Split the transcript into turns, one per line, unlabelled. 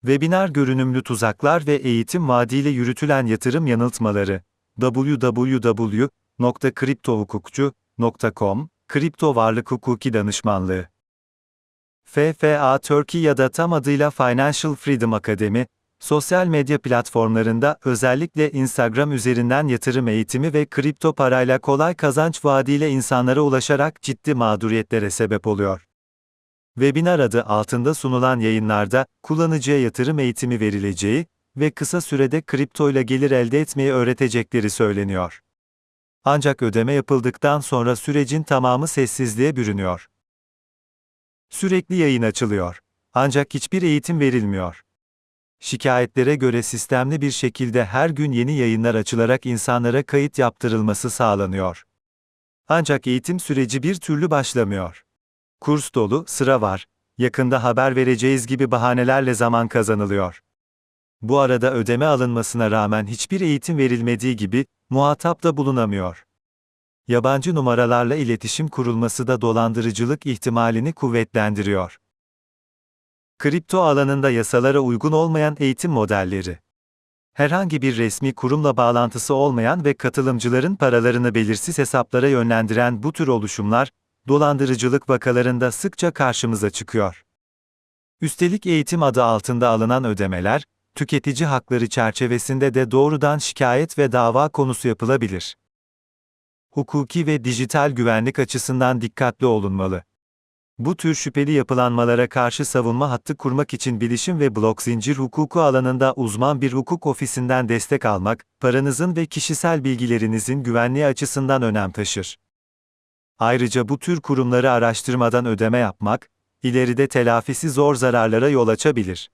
Webinar görünümlü tuzaklar ve eğitim vaadiyle yürütülen yatırım yanıltmaları. www.kriptohukukçu.com Kripto Varlık Hukuki Danışmanlığı FFA Turkey ya da tam adıyla Financial Freedom Academy, sosyal medya platformlarında özellikle Instagram üzerinden yatırım eğitimi ve kripto parayla kolay kazanç vaadiyle insanlara ulaşarak ciddi mağduriyetlere sebep oluyor. Webinar adı altında sunulan yayınlarda, kullanıcıya yatırım eğitimi verileceği ve kısa sürede kriptoyla gelir elde etmeyi öğretecekleri söyleniyor. Ancak ödeme yapıldıktan sonra sürecin tamamı sessizliğe bürünüyor. Sürekli yayın açılıyor. Ancak hiçbir eğitim verilmiyor. Şikayetlere göre sistemli bir şekilde her gün yeni yayınlar açılarak insanlara kayıt yaptırılması sağlanıyor. Ancak eğitim süreci bir türlü başlamıyor. Kurs dolu, sıra var, yakında haber vereceğiz gibi bahanelerle zaman kazanılıyor. Bu arada ödeme alınmasına rağmen hiçbir eğitim verilmediği gibi, muhatap da bulunamıyor. Yabancı numaralarla iletişim kurulması da dolandırıcılık ihtimalini kuvvetlendiriyor. Kripto alanında yasalara uygun olmayan eğitim modelleri. Herhangi bir resmi kurumla bağlantısı olmayan ve katılımcıların paralarını belirsiz hesaplara yönlendiren bu tür oluşumlar, dolandırıcılık vakalarında sıkça karşımıza çıkıyor. Üstelik eğitim adı altında alınan ödemeler, tüketici hakları çerçevesinde de doğrudan şikayet ve dava konusu yapılabilir. Hukuki ve dijital güvenlik açısından dikkatli olunmalı. Bu tür şüpheli yapılanmalara karşı savunma hattı kurmak için bilişim ve blok zincir hukuku alanında uzman bir hukuk ofisinden destek almak, paranızın ve kişisel bilgilerinizin güvenliği açısından önem taşır. Ayrıca bu tür kurumları araştırmadan ödeme yapmak, ileride telafisi zor zararlara yol açabilir.